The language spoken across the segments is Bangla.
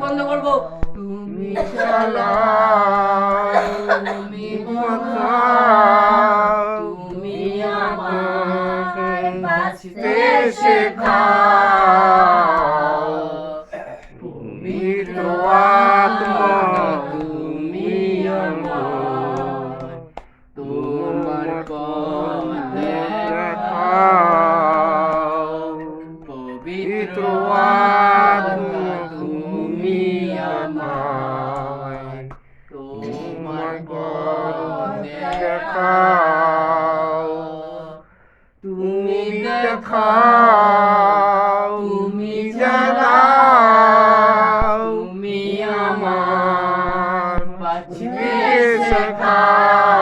বন্ধ করব। তুমি তুমি তুমি বাঁচতে শেখাও দেখাও। তুমি দেখাও, তুমি জানাও, তুমি আমার বাঁচতে শেখাও।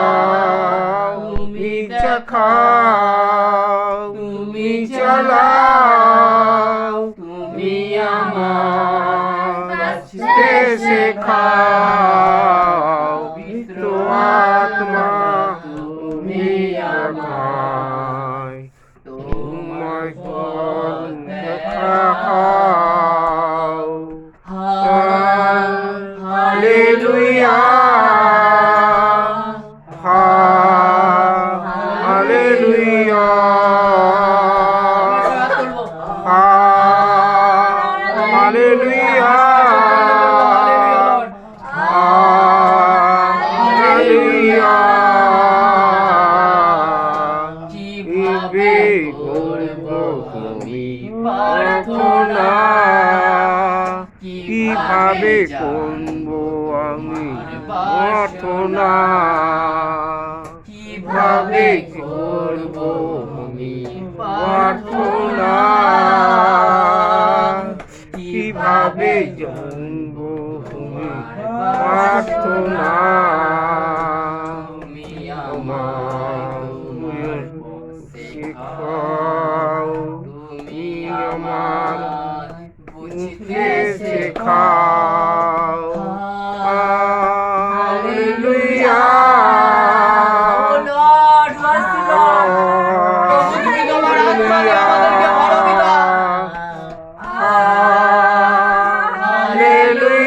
তুমি দেখাও, তুমি চালাও, তুমি আমার বাঁচতে শেখাও। কীভাবে করব আমি প্রার্থনা কীভাবে করব আমি প্রার্থনা কীভাবে জানব তুমি প্রার্থনা। তুমি আমার বুঝতে শেখাও। হালেলুয়া।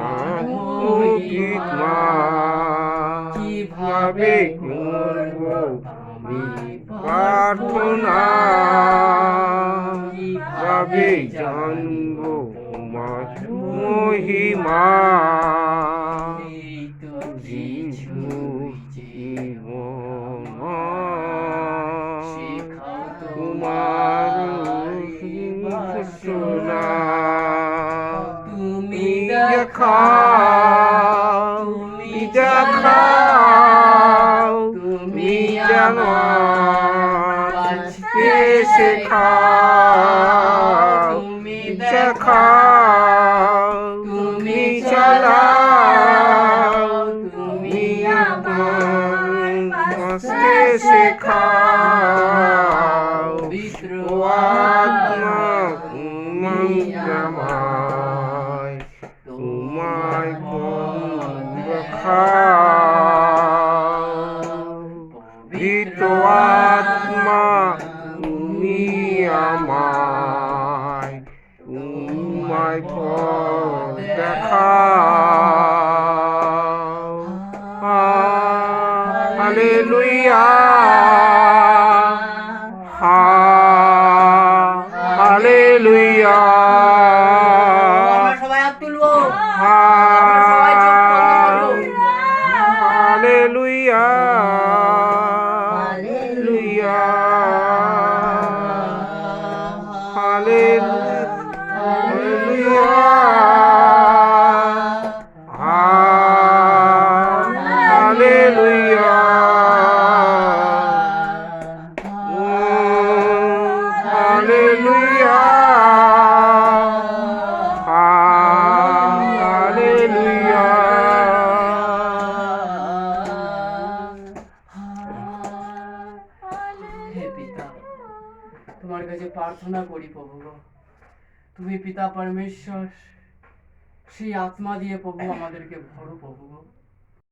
আমার মা কীভাবে করব আমি প্রার্থনা? কীভাবে জানব মহিমা? যিশু the call, to meet the call, to meet the call, but physical, to me, the call, to meet the love, to meet the call, but physical, be through. আমায় তোমায় পথ দেখাও হালেলুয়া হালেলুয়া সবাই Mm, তোমার কাছে প্রার্থনা করি প্রভু তুমি পিতা পরমেশ্বর সেই আত্মা দিয়ে প্রভু আমাদেরকে ভরো প্রভু